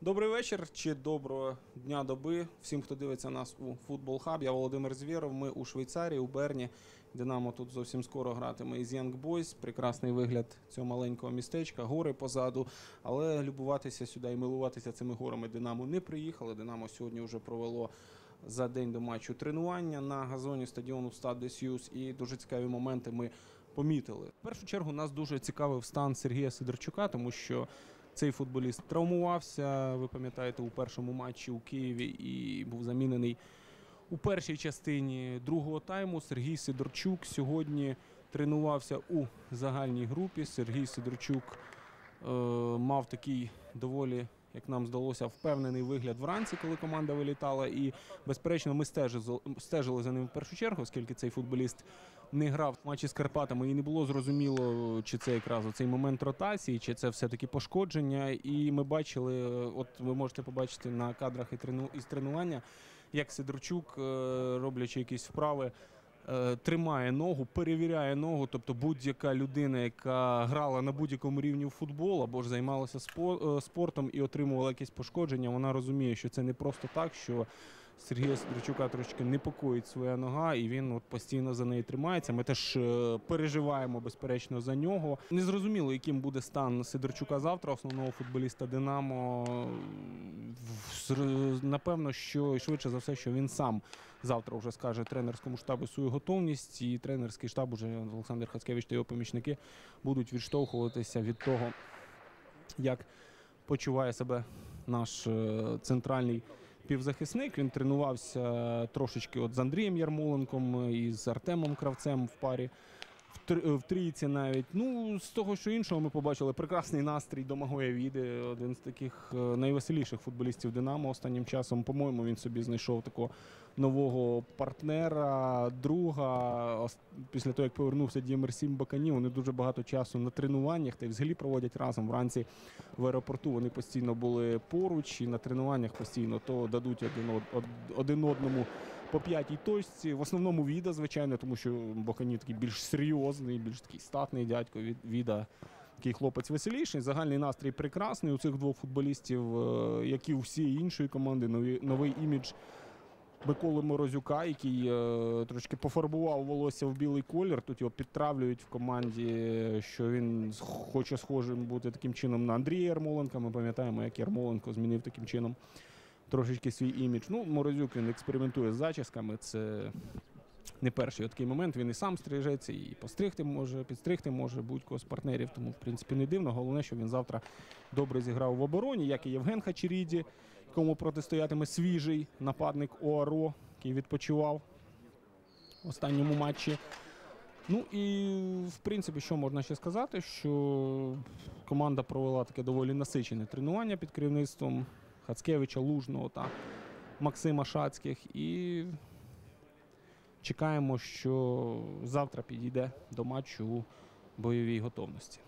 Добрий вечір чи доброго дня доби всім, хто дивиться нас у футбол хаб. Я Володимир Звєров. Ми у Швейцарії, у Берні. Динамо тут зовсім скоро гратиме із Young Boys. Прекрасний вигляд цього маленького містечка, гори позаду. Але любуватися сюди і милуватися цими горами Динамо не приїхали. Динамо сьогодні вже провело за день до матчу тренування на газоні стадіону Стад де Сьюз. І дуже цікаві моменти ми помітили. В першу чергу нас дуже цікавив стан Сергія Сидорчука, тому що цей футболіст травмувався, ви пам'ятаєте, у першому матчі у Києві і був замінений у першій частині другого тайму. Сергій Сидорчук сьогодні тренувався у загальній групі. Сергій Сидорчук е, мав такий доволі. Як нам здалося, впевнений вигляд вранці, коли команда вилітала. І, безперечно, ми стежили, за ним в першу чергу, оскільки цей футболіст не грав в матчі з Карпатами, і не було зрозуміло, чи це якраз цей момент ротації, чи це все-таки пошкодження. І ми бачили, от ви можете побачити на кадрах із тренування, як Сидорчук, е, роблячи якісь вправи, тримає ногу, перевіряє ногу. Тобто будь-яка людина, яка грала на будь-якому рівні в футбол або ж займалася е, спортом і отримувала якесь пошкодження, вона розуміє, що це не просто так, що Сергія Сидорчука трошки непокоїть своя нога, і він от постійно за неї тримається. Ми теж е, переживаємо безперечно за нього. Незрозуміло, яким буде стан Сидорчука завтра, основного футболіста Динамо. Напевно, що швидше за все, що він сам завтра вже скаже тренерському штабу свою готовність, і тренерський штаб уже Олександр Хацкевич та його помічники будуть відштовхуватися від того, як почуває себе наш е, центральний півзахисник. Він тренувався трошечки от з Андрієм Ярмоленком і з Артемом Кравцем в парі. Тр- В трійці навіть. Ну, з того, що іншого, ми побачили прекрасний настрій Домагоя Віди, один з таких е, найвеселіших футболістів Динамо останнім часом. По-моєму, він собі знайшов такого нового партнера, друга. Після того, як повернувся Діємерсім Бакані, вони дуже багато часу на тренуваннях та й взагалі проводять разом. Вранці в аеропорту вони постійно були поруч і на тренуваннях постійно то дадуть один, од- од- один одному по п'ятій точці. В основному Віда, звичайно, тому що Бакані такий більш серйозний, більш такий статний дядько. Від- Віда такий хлопець веселіший. Загальний настрій прекрасний у цих двох футболістів, е, як і у всієї іншої команди, нові, новий імідж. Миколи Морозюка, який е, трошки пофарбував волосся в білий колір. Тут його підтравлюють в команді, що він хоче схожим бути таким чином на Андрія Ярмоленка. Ми пам'ятаємо, як Ярмоленко змінив таким чином трошечки свій імідж. Ну, Морозюк він експериментує з зачісками. Це не перший такий момент. Він і сам стрижеться, і постригти може, підстригти може будь-кого з партнерів. Тому, в принципі, не дивно. Головне, що він завтра добре зіграв в обороні, як і Євген Хачеріді, якому протистоятиме свіжий нападник ОАРО, який відпочивав в останньому матчі. Ну і в принципі, що можна ще сказати, що команда провела таке доволі насичене тренування під керівництвом Хацкевича, Лужного та Максима Шацьких. І чекаємо, що завтра підійде до матчу у бойовій готовності.